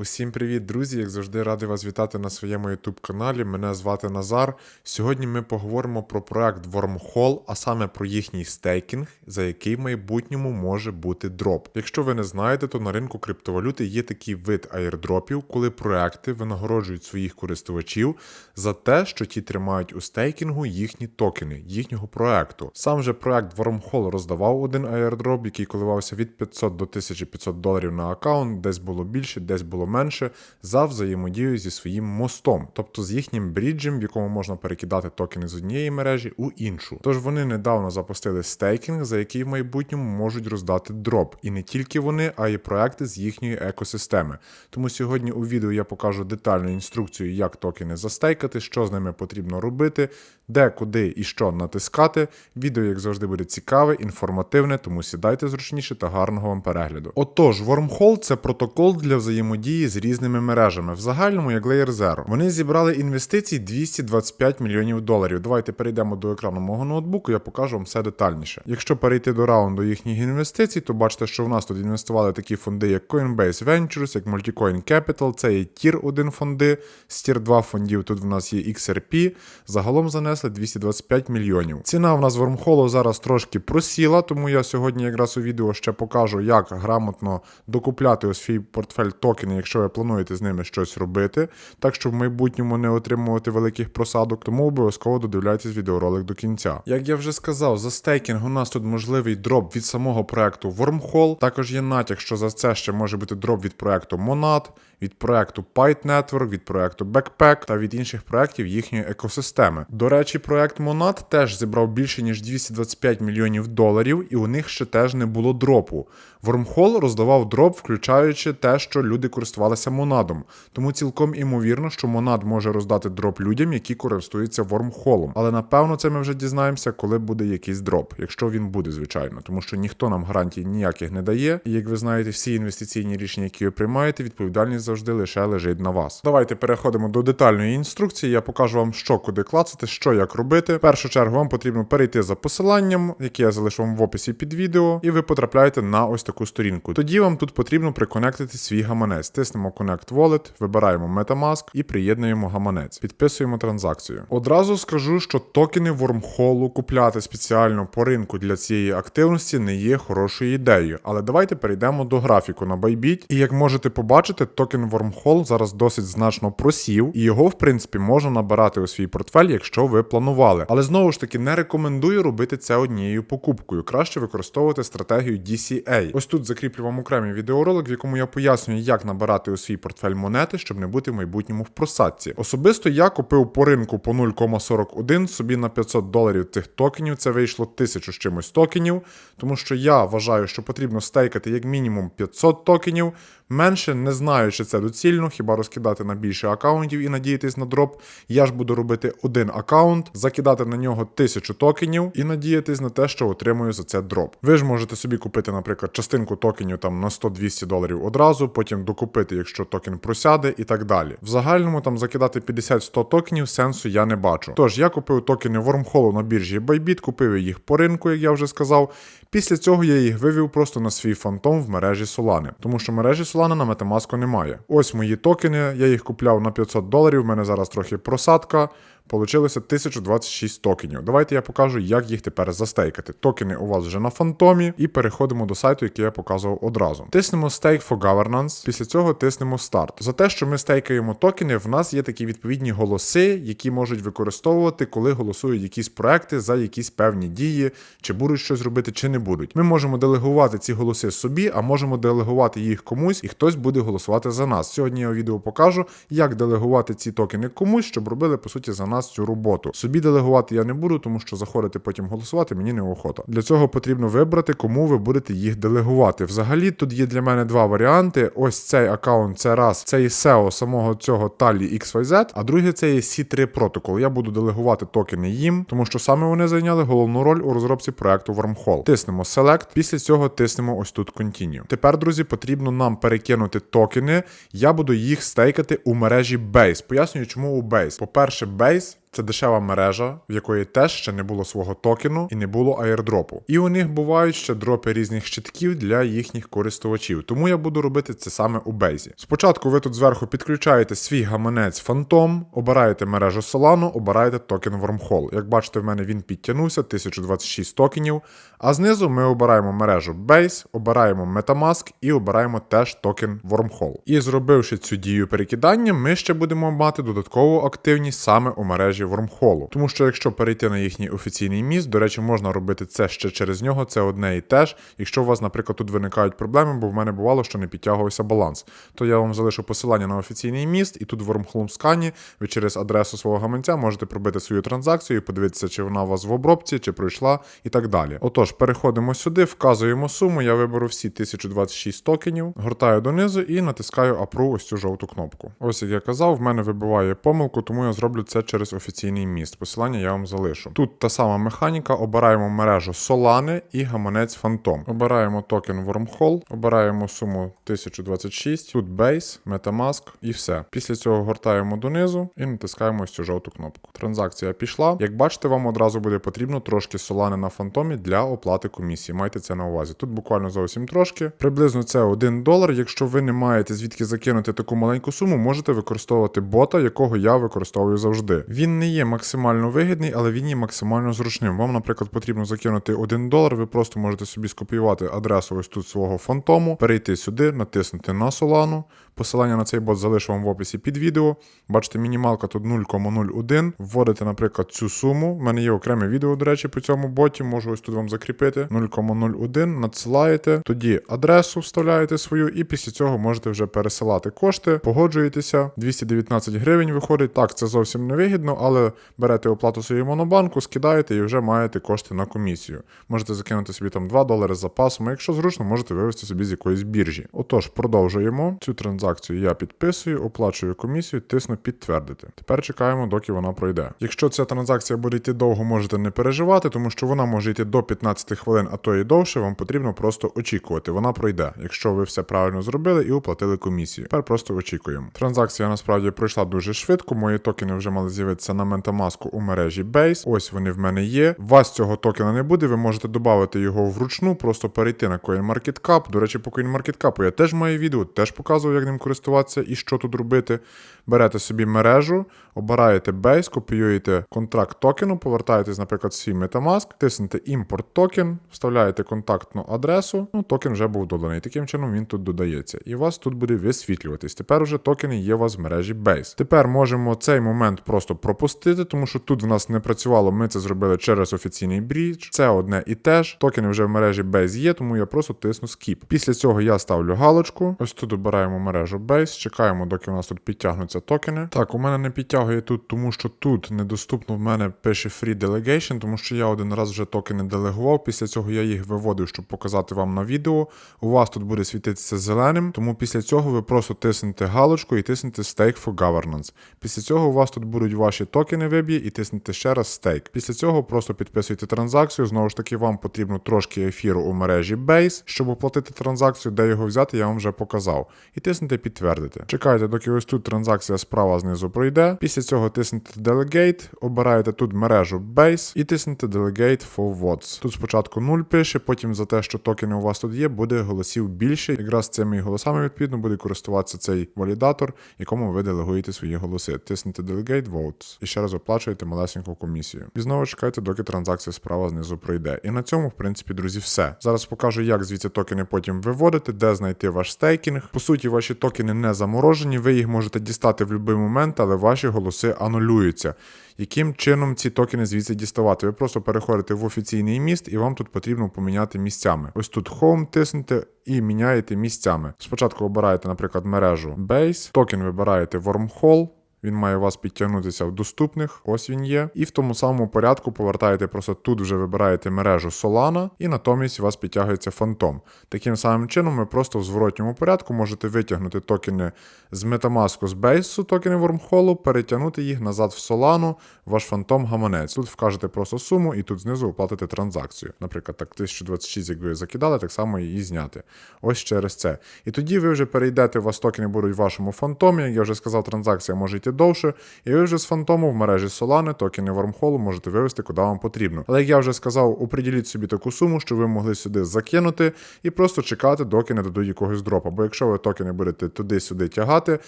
Усім привіт, друзі! Як завжди, радий вас вітати на своєму YouTube каналі. Мене звати Назар. Сьогодні ми поговоримо про проект Wormhole, а саме про їхній стейкінг, за який в майбутньому може бути дроп. Якщо ви не знаєте, то на ринку криптовалюти є такий вид аірдропів, коли проекти винагороджують своїх користувачів за те, що ті тримають у стейкінгу їхні токени, їхнього проекту. Сам же проект Wormhole роздавав один аірдроп, який коливався від 500 до 1500 доларів на аккаунт, десь було більше, десь було менше, за взаємодію зі своїм мостом, тобто з їхнім бріджем, в якому можна перекидати токени з однієї мережі у іншу. Тож вони недавно запустили стейкінг, за який в майбутньому можуть роздати дроп. І не тільки вони, а й проекти з їхньої екосистеми. Тому сьогодні у відео я покажу детальну інструкцію, як токени застейкати, що з ними потрібно робити, де, куди і що натискати. Відео, як завжди, буде цікаве, інформативне, тому сідайте зручніше та гарного вам перегляду. Отож, Wormhole – це протокол для взаємодії з різними мережами, в загальному як Layer Zero. Вони зібрали інвестицій 225 мільйонів доларів. Давайте перейдемо до екрану мого ноутбуку, я покажу вам все детальніше. Якщо перейти до раунду їхніх інвестицій, то бачите, що в нас тут інвестували такі фонди, як Coinbase Ventures, як Multicoin Capital, це є Tier 1 фонди, з Tier 2 фондів тут в нас є XRP. Загалом занесли 225 мільйонів. Ціна в нас Wormhole зараз трошки просіла, тому я сьогодні якраз у відео ще покажу, як грамотно докупляти у свій портфель токени, якщо ви плануєте з ними щось робити, так щоб в майбутньому не отримувати великих просадок, тому обов'язково додивляйтесь відеоролик до кінця. Як я вже сказав, за стейкінг у нас тут можливий дроп від самого проекту Wormhole. Також є натяк, що за це ще може бути дроп від проекту Monad, від проекту Pyte Network, від проекту Backpack та від інших проектів їхньої екосистеми. До речі, проект Monad теж зібрав більше ніж 225 мільйонів доларів, і у них ще теж не було дропу. Wormhole роздавав дроп, включаючи те, що люди користувалися Монадом. Тому цілком імовірно, що Монад може роздати дроп людям, які користуються Wormhole. Але напевно це ми вже дізнаємося, коли буде якийсь дроп, якщо він буде, звичайно, тому що ніхто нам гарантій ніяких не дає. І як ви знаєте, всі інвестиційні рішення, які ви приймаєте, відповідальність завжди лише лежить на вас. Давайте переходимо до детальної інструкції. Я покажу вам, що куди клацати, що як робити. В першу чергу вам потрібно перейти за посиланням, яке я залишу вам в описі під відео, і ви потрапляєте на ось таку сторінку. Тоді вам тут потрібно приконектити свій гаманець. Тиснемо Connect Wallet, вибираємо Metamask і приєднуємо гаманець. Підписуємо транзакцію. Одразу скажу, що токени Wormhole купляти спеціально по ринку для цієї активності не є хорошою ідеєю. Але давайте перейдемо до графіку на Bybit. І як можете побачити, токен Wormhole зараз досить значно просів, і його, в принципі, можна набирати у свій портфель, якщо ви планували. Але знову ж таки не рекомендую робити це однією покупкою. Краще використовувати стратегію DCA. Ось тут закріплю вам окремий відеоролик, в якому я пояснюю, як набирати у свій портфель монети, щоб не бути в майбутньому в просадці. Особисто я купив по ринку по 0,41 собі на 500 доларів цих токенів. Це вийшло тисячу з чимось токенів, тому що я вважаю, що потрібно стейкати як мінімум 500 токенів. Менше не знаю, чи це доцільно, хіба розкидати на більше акаунтів і надіятись на дроп. Я ж буду робити один акаунт, закидати на нього тисячу токенів і надіятись на те, що отримую за це дроп. Ви ж можете собі купити, наприклад, частинку токенів там на 100-200 доларів одразу, потім докупити, якщо токен просяде, і так далі. В загальному там закидати 50-100 токенів сенсу я не бачу. Тож я купив токени Wormhole на біржі Bybit, купив їх по ринку, як я вже сказав. Після цього я їх вивів просто на свій фантом в мережі Solana, тому що мережі Solana на Metamask немає. Ось мої токени, я їх купляв на 500 доларів. в мене зараз трохи просадка. Получилося 1026 токенів. Давайте я покажу, як їх тепер застейкати. Токени у вас вже на фантомі, і переходимо до сайту, який я показував одразу. Тиснемо Stake for Governance, після цього тиснемо Start. За те, що ми стейкаємо токени, в нас є такі відповідні голоси, які можуть використовувати, коли голосують якісь проекти за якісь певні дії, чи будуть щось робити, чи не будуть. Ми можемо делегувати ці голоси собі, а можемо делегувати їх комусь, і хтось буде голосувати за нас. Сьогодні я у відео покажу, як делегувати ці токени комусь, щоб робили по суті за нас цю роботу. Собі делегувати я не буду, тому що заходити потім голосувати мені неохота. Для цього потрібно вибрати, кому ви будете їх делегувати. Взагалі тут є для мене два варіанти. Ось цей аккаунт, це раз це є SEO самого цього Tally XYZ, а другий це є C3 протокол. Я буду делегувати токени їм, тому що саме вони зайняли головну роль у розробці проекту Wormhole. Тиснемо Select, після цього тиснемо ось тут Continue. Тепер, друзі, потрібно нам перекинути токени. Я буду їх стейкати у мережі Base. Пояснюю, чому у Base. По-перше, Base guys. Це дешева мережа, в якої теж ще не було свого токену і не було аірдропу. І у них бувають ще дропи різних щитків для їхніх користувачів. Тому я буду робити це саме у Бейзі. Спочатку ви тут зверху підключаєте свій гаманець Phantom, обираєте мережу Solano, обираєте токен Wormhole. Як бачите, в мене він підтягнувся 1026 токенів. А знизу ми обираємо мережу Base, обираємо Metamask і обираємо теж токен Wormhole. І зробивши цю дію перекидання, ми ще будемо мати додаткову активність саме у мережі Wormhole. Тому що якщо перейти на їхній офіційний міст, до речі, можна робити це ще через нього, це одне і те ж. Якщо у вас, наприклад, тут виникають проблеми, бо в мене бувало, що не підтягувався баланс, то я вам залишу посилання на офіційний міст, і тут в Wormhole скані ви через адресу свого гаманця можете пробити свою транзакцію і подивитися, чи вона у вас в обробці, чи пройшла, і так далі. Отож, переходимо сюди, вказуємо суму. Я виберу всі 1026 токенів, гортаю донизу і натискаю Approve ось цю жовту кнопку. Ось як я казав, в мене вибиває помилку, тому я зроблю це через офіційний міст. Посилання я вам залишу. Тут та сама механіка, обираємо мережу Solane і гаманець Phantom. Обираємо токен Wormhole, обираємо суму 1026, тут Base, Metamask і все. Після цього гортаємо донизу і натискаємо ось цю жовту кнопку. Транзакція пішла. Як бачите, вам одразу буде потрібно трошки Solana на фантомі для оплати комісії. Майте це на увазі. Тут буквально зовсім трошки. Приблизно це 1 долар. Якщо ви не маєте звідки закинути таку маленьку суму, можете використовувати бота, якого я використовую завжди. Він не є максимально вигідний, але він є максимально зручним. Вам, наприклад, потрібно закинути 1 долар. Ви просто можете собі скопіювати адресу ось тут свого фантому, перейти сюди, натиснути на Solana. Посилання на цей бот залишу вам в описі під відео. Бачите, мінімалка тут 0,01. Вводите, наприклад, цю суму. У мене є окреме відео, до речі, по цьому боті. Можу ось тут вам закріпити. 0,01, надсилаєте, тоді адресу вставляєте свою, і після цього можете вже пересилати кошти, погоджуєтеся. 219 гривень виходить. Так, це зовсім не вигідно, але берете оплату своєї монобанку, скидаєте і вже маєте кошти на комісію. Можете закинути собі там 2 долари з запасом, а якщо зручно, можете вивести собі з якоїсь біржі. Отож, продовжуємо. Цю транзакцію я підписую, оплачую комісію, тисну підтвердити. Тепер чекаємо, доки вона пройде. Якщо ця транзакція буде йти довго, можете не переживати, тому що вона може йти до 15 хвилин, а то і довше. Вам потрібно просто очікувати. Вона пройде, якщо ви все правильно зробили і оплатили комісію. Тепер просто очікуємо. Транзакція насправді пройшла дуже швидко. Мої токени вже мали з'явитися на Metamask у мережі Base. Ось вони в мене є. У вас цього токена не буде. Ви можете додати його вручну, просто перейти на CoinMarketCap. До речі, по CoinMarketCap я теж маю відео, теж показував, як ним користуватися і що тут робити. Берете собі мережу, обираєте Base, копіюєте контракт токену, повертаєтесь, наприклад, в свій Metamask, тиснете імпорт токен, вставляєте контактну адресу. Ну, токен вже був доданий. Таким чином він тут додається. І у вас тут буде висвітлюватись. Тепер вже токени є у вас в мережі Base. Тепер можемо цей момент просто пропустити, тому що тут в нас не працювало. Ми це зробили через офіційний брідж. Це одне і те ж. Токени вже в мережі Base є, тому я просто тисну Skip. Після цього я ставлю галочку. Ось тут обираємо мережу Base, чекаємо, доки у нас тут підтягнуться токени. Так, у мене не підтягує тут, тому що тут недоступно в мене пише Free Delegation, тому що я один раз вже токени делегував. Після цього я їх виводив, щоб показати вам на відео. У вас тут буде світитися зеленим, тому після цього ви просто тиснете галочку і тиснете Stake for Governance. Після цього у вас тут будуть ваші токени виб'є і тиснете ще раз Stake. Після цього просто підписуєте транзакцію. Знову ж таки, вам потрібно трошки ефіру у мережі Base, щоб оплатити транзакцію, де його взяти, я вам вже показав. І тиснете підтвердити. Чекайте, доки ось тут транзакція справа знизу пройде. Після цього тиснете Delegate, обираєте тут мережу Base і тиснете Delegate for Votes. Тут спочатку 0 пише, потім за те, що токени у вас тут є, буде голосів більше. Якраз цими голосами відповідно буде користуватися цей валідатор, якому ви делегуєте свої голоси. Тиснете Delegate Votes і ще раз оплачуєте малесеньку комісію. І знову чекайте, доки транзакція справа знизу пройде. І на цьому, в принципі, друзі, все. Зараз покажу, як звідси токени потім виводити, де знайти ваш стейкінг. По суті, ваші токени не заморожені, ви їх можете дістати в будь-який момент, але ваші голоси анулюються. Яким чином ці токени звідси діставати? Ви просто переходите в офіційний міст, і вам тут потрібно поміняти місцями. Ось тут Home тиснете і міняєте місцями. Спочатку обираєте, наприклад, мережу Base, токен вибираєте Wormhole, він має вас підтягнутися в доступних, ось він є. І в тому самому порядку повертаєте просто тут вже вибираєте мережу Solana, і натомість у вас підтягується Phantom. Таким самим чином, ви просто в зворотньому порядку можете витягнути токени з Metamask з Base, токени Wormhole, перетягнути їх назад в Solana, ваш Phantom гаманець. Тут вкажете просто суму і тут знизу оплатите транзакцію. Наприклад, так 1026, як ви закидали, так само її зняти. Ось через це. І тоді ви вже перейдете, у вас токени будуть в вашому фантомі. Як я вже сказав, транзакція може йти пройти довше, і ви вже з фантому в мережі Solana токени Wormhole можете вивести куди вам потрібно. Але як я вже сказав, оприділіть собі таку суму, що ви могли сюди закинути і просто чекати, доки не дадуть якогось дропа. Бо якщо ви токени будете туди-сюди тягати,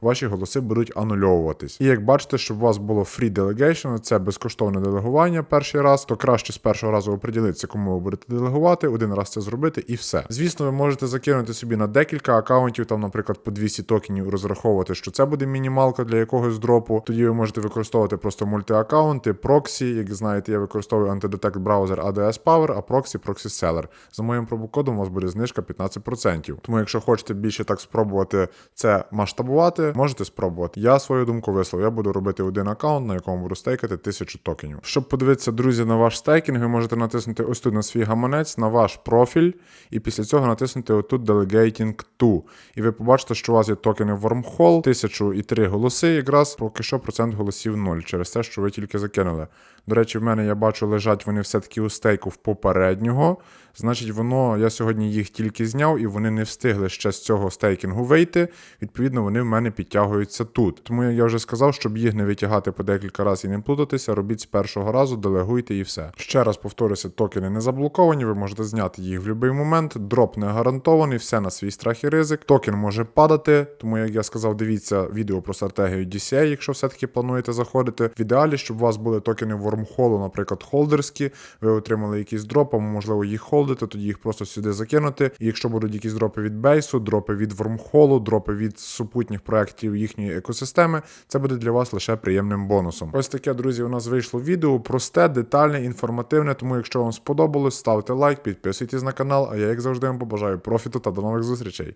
ваші голоси будуть анульовуватись. І як бачите, щоб у вас було free delegation, це безкоштовне делегування перший раз, то краще з першого разу оприділитися, кому ви будете делегувати, один раз це зробити і все. Звісно, ви можете закинути собі на декілька акаунтів, там, наприклад, по 200 токенів розраховувати, що це буде мінімалка для якогось дропу. Тоді ви можете використовувати просто мультиаккаунти, проксі. Як знаєте, я використовую антидетект браузер ADS Power, а проксі проксі Seller. За моїм промокодом у вас буде знижка 15%. Тому, якщо хочете більше так спробувати це масштабувати, можете спробувати. Я свою думку висловив. Я буду робити один аккаунт, на якому буду стейкати 1000 токенів. Щоб подивитися, друзі, на ваш стейкінг, ви можете натиснути ось тут на свій гаманець, на ваш профіль, і після цього натиснути отут Delegating to. І ви побачите, що у вас є токени Wormhole, 1003 голоси, якраз поки що процент голосів 0, через те, що ви тільки закинули. До речі, в мене я бачу, лежать вони все-таки у стейку в попереднього. Значить, воно, я сьогодні їх тільки зняв, і вони не встигли ще з цього стейкінгу вийти. Відповідно, вони в мене підтягуються тут. Тому я вже сказав, щоб їх не витягати по декілька разів і не плутатися, робіть з першого разу, делегуйте і все. Ще раз повторюся, токени не заблоковані, ви можете зняти їх в будь-який момент. Дроп не гарантований, все на свій страх і ризик. Токен може падати, тому як я сказав, дивіться відео про стратегію DCA, якщо все-таки плануєте заходити. В ідеалі, щоб у вас були токени Wormhole, наприклад, холдерські, ви отримали якийсь дроп, а можливо їх холдити, тоді їх просто сюди закинути. І якщо будуть якісь дропи від бейсу, дропи від Wormhole, дропи від супутніх проєктів їхньої екосистеми, це буде для вас лише приємним бонусом. Ось таке, друзі, у нас вийшло відео просте, детальне, інформативне. Тому, якщо вам сподобалось, ставте лайк, підписуйтесь на канал. А я, як завжди, вам побажаю профіту та до нових зустрічей.